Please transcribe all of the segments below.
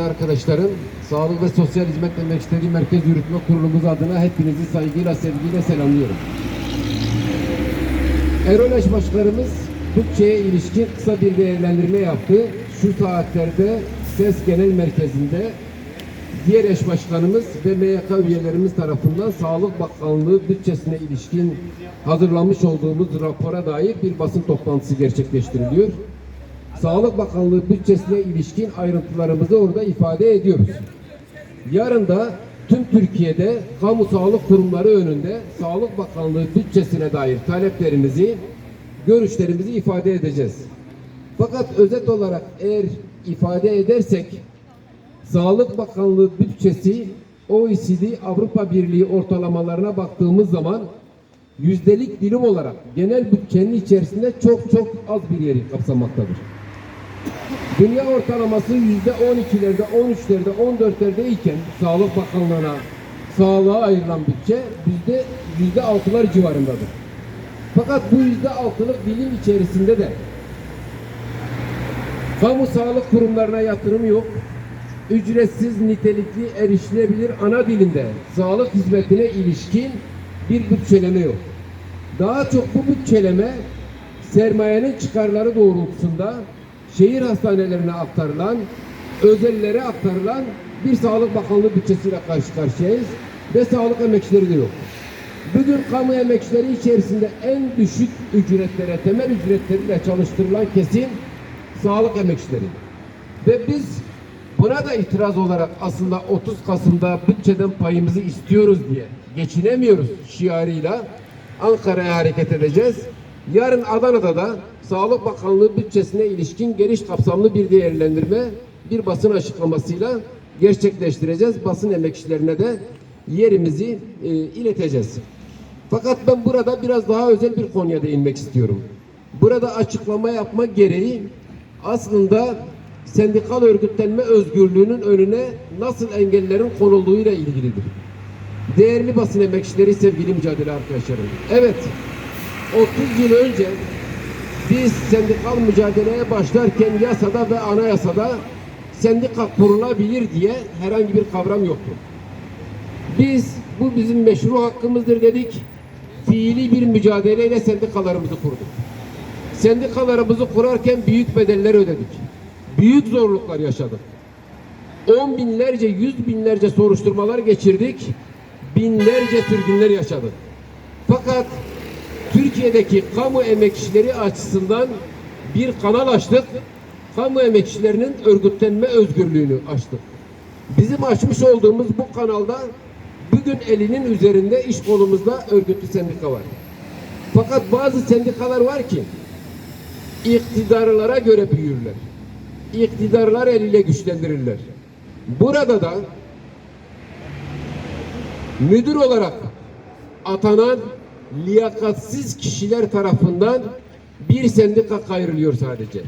Arkadaşlarım, Sağlık ve Sosyal Hizmet Emekçileri Merkez Yürütme Kurulumuz adına hepinizi saygıyla, sevgiyle selamlıyorum. Erol Eş Başkanımız bütçeye ilişkin kısa bir değerlendirme yaptı. Şu saatlerde SES Genel Merkezi'nde diğer eş başkanımız ve MYK üyelerimiz tarafından Sağlık Bakanlığı bütçesine ilişkin hazırlamış olduğumuz rapora dair bir basın toplantısı gerçekleştiriliyor. Sağlık Bakanlığı bütçesine ilişkin ayrıntılarımızı orada ifade ediyoruz. Yarın da tüm Türkiye'de kamu sağlık kurumları önünde Sağlık Bakanlığı bütçesine dair taleplerimizi, görüşlerimizi ifade edeceğiz. Fakat özet olarak eğer ifade edersek Sağlık Bakanlığı bütçesi OECD Avrupa Birliği ortalamalarına baktığımız zaman yüzdelik dilim olarak genel bütçenin içerisinde çok çok az bir yeri kapsamaktadır. Dünya ortalaması yüzde 12'lerde, 13'lerde, 14'lerde iken Sağlık Bakanlığı'na sağlığa ayrılan bütçe yüzde yüzde altılar civarındadır. Fakat bu yüzde altılık dilim içerisinde de kamu sağlık kurumlarına yatırım yok. Ücretsiz, nitelikli, erişilebilir ana dilinde sağlık hizmetine ilişkin bir bütçeleme yok. Daha çok bu bütçeleme sermayenin çıkarları doğrultusunda şehir hastanelerine aktarılan, özellere aktarılan bir Sağlık Bakanlığı bütçesiyle karşı karşıyayız ve sağlık emekçileri de yok. Bugün kamu emekçileri içerisinde en düşük ücretlere, temel ücretleriyle çalıştırılan kesim sağlık emekçileri. Ve biz buna da itiraz olarak aslında 30 Kasım'da bütçeden payımızı istiyoruz diye geçinemiyoruz şiarıyla Ankara'ya hareket edeceğiz. Yarın Adana'da da Sağlık Bakanlığı bütçesine ilişkin geniş kapsamlı bir değerlendirme, bir basın açıklamasıyla gerçekleştireceğiz. Basın emekçilerine de yerimizi e, ileteceğiz. Fakat ben burada biraz daha özel bir konuya değinmek istiyorum. Burada açıklama yapma gereği aslında sendikal örgütlenme özgürlüğünün önüne nasıl engellerin konulduğuyla ilgilidir. Değerli basın emekçileri, sevgili mücadele arkadaşlarım. Evet, 30 yıl önce biz sendikal mücadeleye başlarken yasada ve anayasada sendika kurulabilir diye herhangi bir kavram yoktu. Biz bu bizim meşru hakkımızdır dedik. Fiili bir mücadeleyle sendikalarımızı kurduk. Sendikalarımızı kurarken büyük bedeller ödedik. Büyük zorluklar yaşadık. On binlerce, yüz binlerce soruşturmalar geçirdik. Binlerce sürgünler yaşadık. Fakat Türkiye'deki kamu emekçileri açısından bir kanal açtık. Kamu emekçilerinin örgütlenme özgürlüğünü açtık. Bizim açmış olduğumuz bu kanalda bugün elinin üzerinde iş kolumuzda örgütlü sendika var. Fakat bazı sendikalar var ki iktidarlara göre büyürler. İktidarlar eliyle güçlendirirler. Burada da müdür olarak atanan liyakatsiz kişiler tarafından bir sendika kayrılıyor sadece.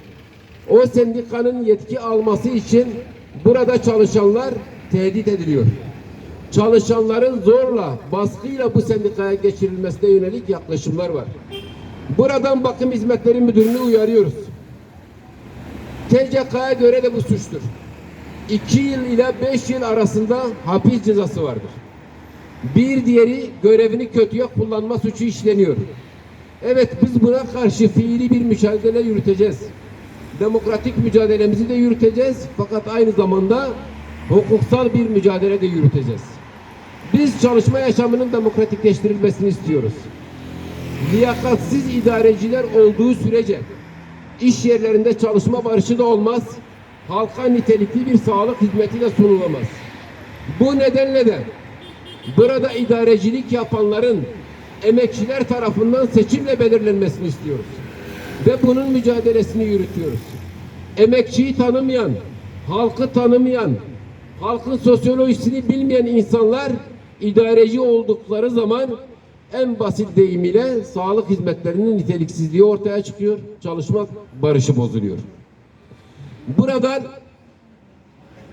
O sendikanın yetki alması için burada çalışanlar tehdit ediliyor. Çalışanların zorla, baskıyla bu sendikaya geçirilmesine yönelik yaklaşımlar var. Buradan Bakım Hizmetleri Müdürlüğü'nü uyarıyoruz. TCK'ya göre de bu suçtur. 2 yıl ile 5 yıl arasında hapis cezası vardır. Bir diğeri görevini kötüye kullanma suçu işleniyor. Evet biz buna karşı fiili bir mücadele yürüteceğiz. Demokratik mücadelemizi de yürüteceğiz. Fakat aynı zamanda hukuksal bir mücadele de yürüteceğiz. Biz çalışma yaşamının demokratikleştirilmesini istiyoruz. Liyakatsiz idareciler olduğu sürece iş yerlerinde çalışma barışı da olmaz. Halka nitelikli bir sağlık hizmeti de sunulamaz. Bu nedenle de burada idarecilik yapanların emekçiler tarafından seçimle belirlenmesini istiyoruz. Ve bunun mücadelesini yürütüyoruz. Emekçiyi tanımayan, halkı tanımayan, halkın sosyolojisini bilmeyen insanlar idareci oldukları zaman en basit deyimiyle sağlık hizmetlerinin niteliksizliği ortaya çıkıyor. Çalışma barışı bozuluyor. Buradan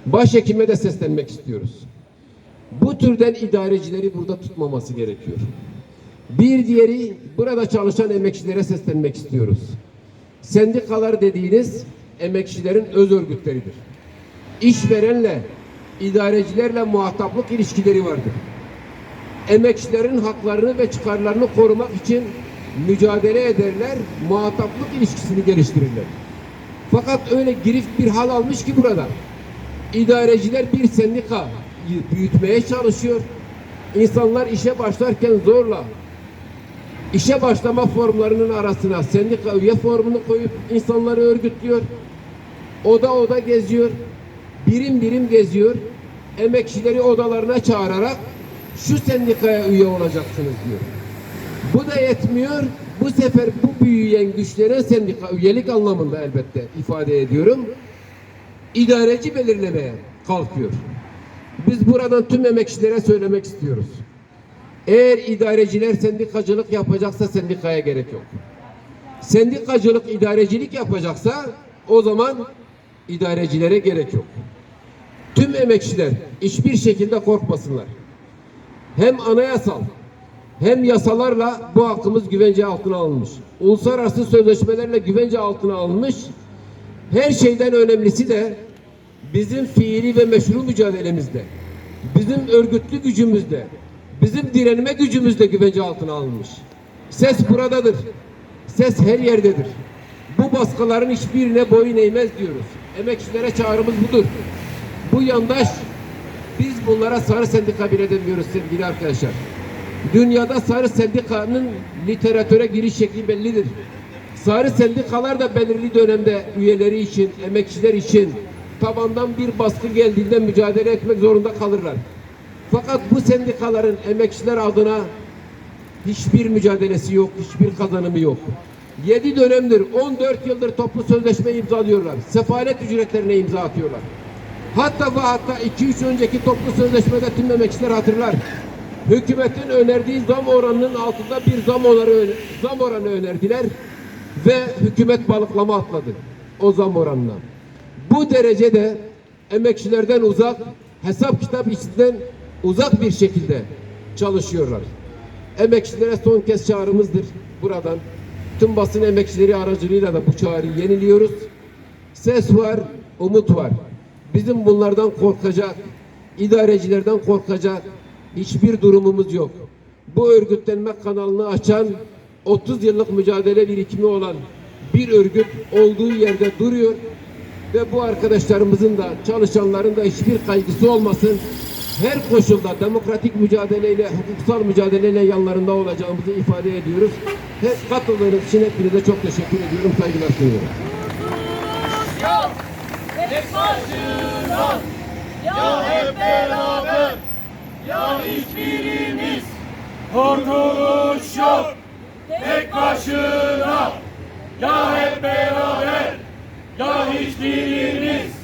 başhekime de seslenmek istiyoruz. Bu türden idarecileri burada tutmaması gerekiyor. Bir diğeri burada çalışan emekçilere seslenmek istiyoruz. Sendikalar dediğiniz emekçilerin öz örgütleridir. işverenle, idarecilerle muhataplık ilişkileri vardır. Emekçilerin haklarını ve çıkarlarını korumak için mücadele ederler, muhataplık ilişkisini geliştirirler. Fakat öyle girift bir hal almış ki burada. İdareciler bir sendika büyütmeye çalışıyor. İnsanlar işe başlarken zorla işe başlama formlarının arasına sendika üye formunu koyup insanları örgütlüyor. Oda oda geziyor. Birim birim geziyor. Emekçileri odalarına çağırarak şu sendikaya üye olacaksınız diyor. Bu da yetmiyor. Bu sefer bu büyüyen güçlere sendika üyelik anlamında elbette ifade ediyorum. İdareci belirlemeye kalkıyor. Biz buradan tüm emekçilere söylemek istiyoruz. Eğer idareciler sendikacılık yapacaksa sendikaya gerek yok. Sendikacılık idarecilik yapacaksa o zaman idarecilere gerek yok. Tüm emekçiler hiçbir şekilde korkmasınlar. Hem anayasal hem yasalarla bu hakkımız güvence altına alınmış. Uluslararası sözleşmelerle güvence altına alınmış. Her şeyden önemlisi de bizim fiili ve meşru mücadelemizde, bizim örgütlü gücümüzde, bizim direnme gücümüzde güvence altına alınmış. Ses buradadır. Ses her yerdedir. Bu baskıların hiçbirine boyun eğmez diyoruz. Emekçilere çağrımız budur. Bu yandaş biz bunlara sarı sendika bile demiyoruz sevgili arkadaşlar. Dünyada sarı sendikanın literatüre giriş şekli bellidir. Sarı sendikalar da belirli dönemde üyeleri için, emekçiler için tabandan bir baskı geldiğinde mücadele etmek zorunda kalırlar. Fakat bu sendikaların emekçiler adına hiçbir mücadelesi yok, hiçbir kazanımı yok. 7 dönemdir, 14 yıldır toplu sözleşme imzalıyorlar. Sefalet ücretlerine imza atıyorlar. Hatta ve hatta 2-3 önceki toplu sözleşmede tüm emekçiler hatırlar. Hükümetin önerdiği zam oranının altında bir zam oranı, zam oranı önerdiler ve hükümet balıklama atladı o zam oranına. Bu derecede emekçilerden uzak, hesap kitap içinden uzak bir şekilde çalışıyorlar. Emekçilere son kez çağrımızdır buradan. Tüm basın emekçileri aracılığıyla da bu çağrıyı yeniliyoruz. Ses var, umut var. Bizim bunlardan korkacak, idarecilerden korkacak hiçbir durumumuz yok. Bu örgütlenme kanalını açan 30 yıllık mücadele birikimi olan bir örgüt olduğu yerde duruyor ve bu arkadaşlarımızın da çalışanların da hiçbir kaygısı olmasın. Her koşulda demokratik mücadeleyle, hukuksal mücadeleyle yanlarında olacağımızı ifade ediyoruz. Hep katıldığınız için hepinize çok teşekkür ediyorum. Saygılar sunuyorum. Tek başına Ya hep beraber Ya hiçbirimiz Kurtuluş yok Tek başına Ya hep beraber ya hiçbirimiz